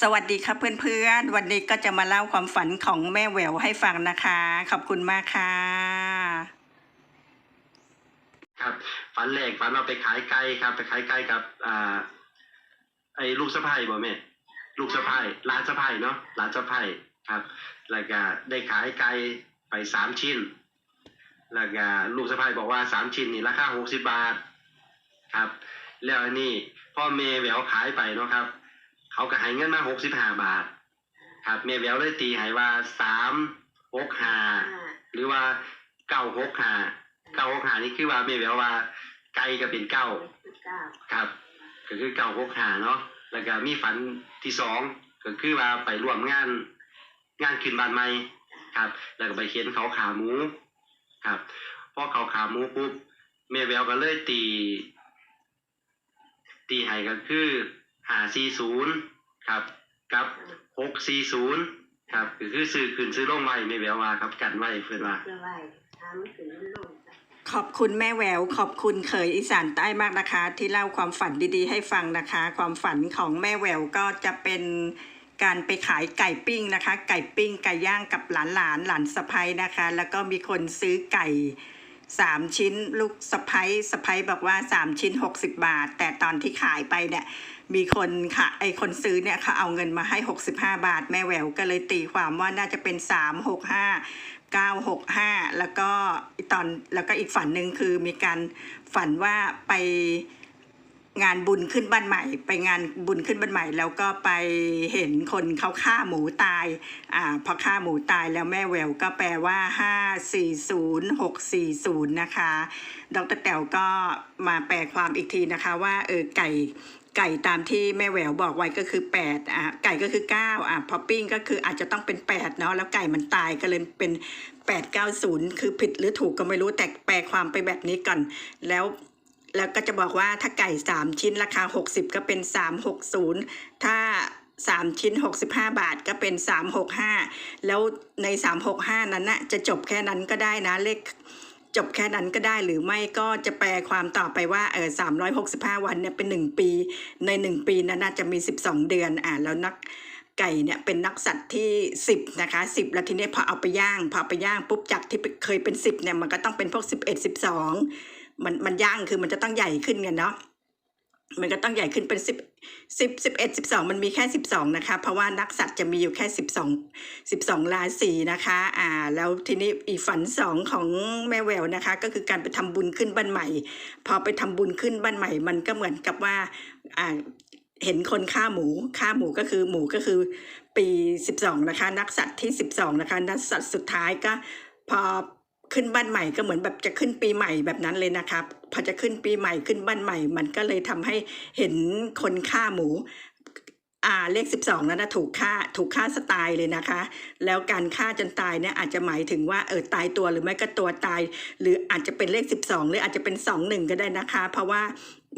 สวัสดีครับเพื่อนๆ วันนี้ก็จะมาเล่าความฝันของแม่แหววให้ฟังนะคะ ขอบคุณมากค่ะ ครับฝันแรกฝันเราไปขายไก่ครับ ไปขายไก่กับอ่าไอ้ลูกสะพ้ายบ่แม่ลูกสะพ้ายร้านสะพ้ายเนาะร้านสะพ้ายครับแล้วก็ได้ขายไก่ไปสามชิ้นแล้วก็ลูกสะพ้ายบอกว่าสามชิ้นนี่ราคาหกสิบบาทครับ แล้วอันนี้พ่อเมย์แหววขายไปเนาะครับ เขาก็ให้เงินมาหกสิบห้าบาท ครับเมย์แววเลยตีให้ว่าสามหกห้าหรือว่าเก้าหกห้าเก้าหกห้านี่คือว่าไม่แบบว่า ไกลก็เป็นเก้าครับ ก็คือเก้าหกห้าเนาะแล้วก็มีฝันที่สองก็คือว่าไปร่วมงานงานขึ้นบ้านใหม่ครับ แล้วก็ไปเขียนเขาขาหมูครับพอเขาขาหมูปุ๊บแม่แววก็เลยตี ตีให้ก็คือ หาสี่ศูนย์ครับกับหกสี่ศูนย์ครับก็คือซื้อขึ้นซื้อลงไว้ไม่แววว่าครับกันไว้เพื่อนว่าจะไหวทำถึงลงไปขอบคุณแม่แหวว ขอบคุณเขยอีสานใต้มากนะคะ ที่เล่าความฝันดีๆ ให้ฟังนะคะ ความฝันของแม่แหววก็จะเป็นการไปขายไก่ปิ้งนะคะ ไก่ปิ้งไก่ย่างกับหลานหลานๆหลานสะพ้ยนะคะ แล้วก็มีคนซื้อไก่ สามชิ้นลูกสะพ้ยสะพ้ยบอกว่าสามชิ้นหกสิบบาท แต่ตอนที่ขายไปเนี่ยมีคนค่ะไอคนซื้อเนี่ยเขาเอาเงินมาให้หกสิบห้าบาท แม่แหววก็เลยตีความว่าน่าจะเป็นสามหกห้า965แล้วก็ตอนแล้วก็อีกฝันหนึ่งคือมีการฝันว่าไป งานบุญขึ้นบ้านใหม่ ไปงานบุญขึ้นบ้านใหม่ แล้วก็ไปเห็นคนเขาฆ่าหมูตายอ่าพอฆ่าหมูตายแล้วแม่แววก็แปลว่า 540640 นะคะ ดรแต๋วก็มาแปลความอีกทีนะคะว่าเออไก่ไก่ตามที่แม่แหววบอกไว้ก็คือ8อะไก่ก็คือ9อะพอปิ้งก็คืออาจจะต้องเป็น8เนาะแล้วไก่มันตายก็เลยเป็น 890 คือผิดหรือถูกก็ไม่รู้แต่แปลความไปแบบนี้ก่อน แล้ว แล้วก็จะบอกว่าถ้าไก่ 3 ชิ้นราคา 60 ก็เป็น 360 ถ้า 3 ชิ้น 65 บาทก็เป็น 365 แล้วใน 365 นั้นน่ะจะจบแค่นั้นก็ได้นะเลขจบแค่นั้นก็ได้หรือไม่ก็จะแปลความต่อไปว่าเออสามร้อยหกสิบห้าวันเนี่ยเป็นหนึ่งปี ในหนึ่งปีนั้นน่าจะมีสิบสองเดือนอ่าแล้วนักไก่เนี่ยเป็นนักสัตว์ที่สิบนะคะสิบแล้วทีนี้พอเอาไปย่าง พอไปย่างปุ๊บจากที่เคยเป็นสิบเนี่ยมันก็ต้องเป็นพวกสิบเอ็ดสิบสอง มันมันย่างคือมันจะต้องใหญ่ขึ้นไงเนาะมันก็ต้องใหญ่ขึ้นเป็นสิบสิบสิบเอ็ดสิบสองมันมีแค่สิบสองนะคะ เพราะว่านักสัตว์จะมีอยู่แค่สิบสอง12ราศีนะคะ อ่า แล้วทีนี้อีฝันสองของแม่แววนะคะ ก็คือการไปทำบุญขึ้นบ้านใหม่ พอไปทำบุญขึ้นบ้านใหม่ มันก็เหมือนกับว่า อ่าเห็นคนฆ่าหมูฆ่าหมูก็คือหมูก็คือปี 12 นะคะ นักสัตว์ที่ 12 นะคะ นักสัตว์สุดท้ายก็พอ ขึ้นบ้านใหม่ก็เหมือนแบบจะขึ้นปีใหม่แบบนั้นเลยนะคะพอจะขึ้นปีใหม่ขึ้นบ้านใหม่ มันก็เลยทำให้เห็นคนฆ่าหมูอ่าเลข 12 นั้นนะถูกฆ่าถูกฆ่าสไตล์เลยนะคะ แล้วการฆ่าจนตายเนี่ยอาจจะหมายถึงว่าเออตายตัวหรือไม่ก็ตัวตาย หรืออาจจะเป็นเลข 12 หรืออาจจะเป็น 21 ก็ได้นะคะ เพราะว่า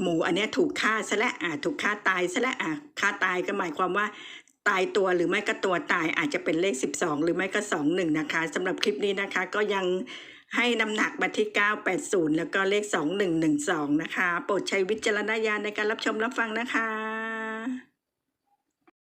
หมูอันนี้ถูกฆ่าซะและอ่าถูกฆ่าตายซะและอ่าฆ่าตายก็หมายความว่า ตายตัวหรือไม่ก็ตัวตายอาจจะเป็นเลข 12 หรือไม่ก็ 21 นะคะสำหรับคลิปนี้นะคะก็ยังให้น้ำหนักมาที่ 980 แล้วก็เลข 2112 นะคะ โปรดใช้วิจารณญาณในการรับชมรับฟังนะคะ